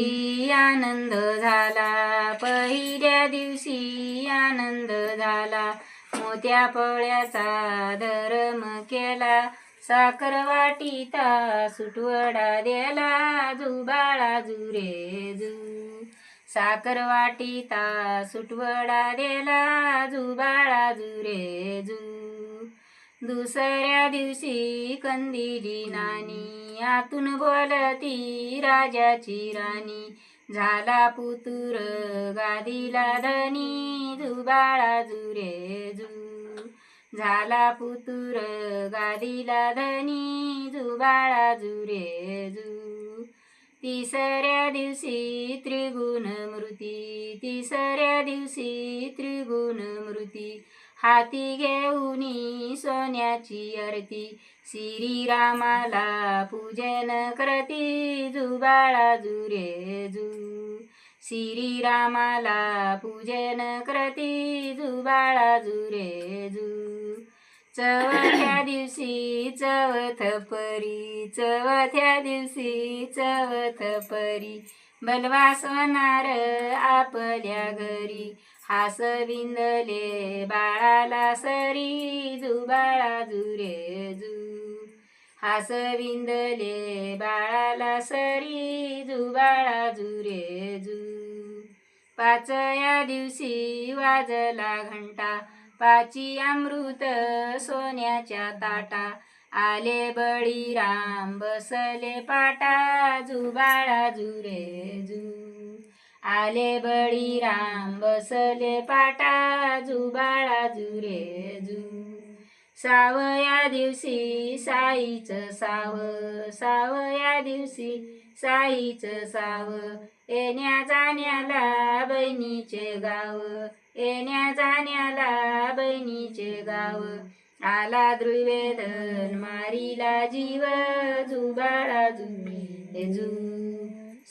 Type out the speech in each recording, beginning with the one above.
आनंद झाला. पहिल्या दिवशी आनंद झाला. मोत्या पोळ्याचा धर्म केला. साखर वाटीता सुटवडा द्याला जुबाळा जुरे जू. साखर वाटीता सुटवडा द्याला जुबाळा जुरे जू. दुसऱ्या दिवशी कंदिली नानी आतून बोलती राजाची राणी. झाला पुतुर गादीला धनी जुबाळा जुरे जू. झाला पुतुर गादीला धनी जुबाळा जुरे जू. तिसऱ्या दिवशी त्रिगुण मृती तिसऱ्या दिवशी त्रिगुण मृती. हाती घेऊनी सोन्याची आरती. श्रीरामाला पूजन करती जुबाळा जुरे जू श्रीरामाला पूजन करती जुबाळा जुरे जू चवथ्या दिवशी चवथ परी चवथ्या दिवशी चवथ परी. बलवासणार आपल्या घरी. हास विंदले बाळाला सरी जुबाळा जुरे जू हास विंदले बाळाला सरी जुबाळा जुरे जू पाचया दिवशी वाजला घंटा पाची अमृत सोन्याच्या ताटा. आले बळीराम बसले पाटा जुबाळा जुरे जू. आले बळीराम बसले पाटा जुबाळा जुरे जू. सावया दिवशी साईचं साव सावया दिवशी साईचं साव. येण्या जाण्याला बहिणीचे गाव येण्या जाण्याला बहिणीचे गाव. आला द्रुवेदन मारीला जीव जुबाळा जुरे जू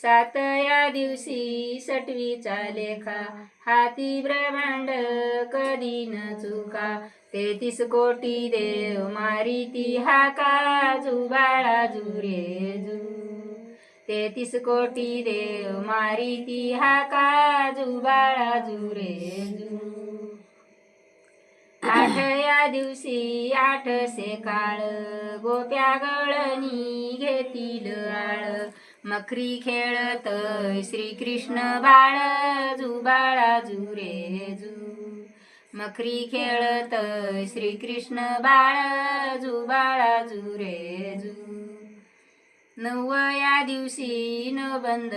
सातया दिवशी सटवीचा लेखा हाती ब्रह्मांड कधी न चुका. तेहतीस कोटी देव मारी ती हाका जुबाळा जुरे जू तेहतीस कोटी देव मारी ती हाका जुबाळा जुरे जू आठया दिवशी आठसे काळ. गोप्या गळणी घेतील आळ. मखरी खेळत श्रीकृष्ण बाळ. जुबाळा जुरे जू मखरी खेळत श्रीकृष्ण बाळ. जुबाळा जुरे जू नवया दिवशी न बंद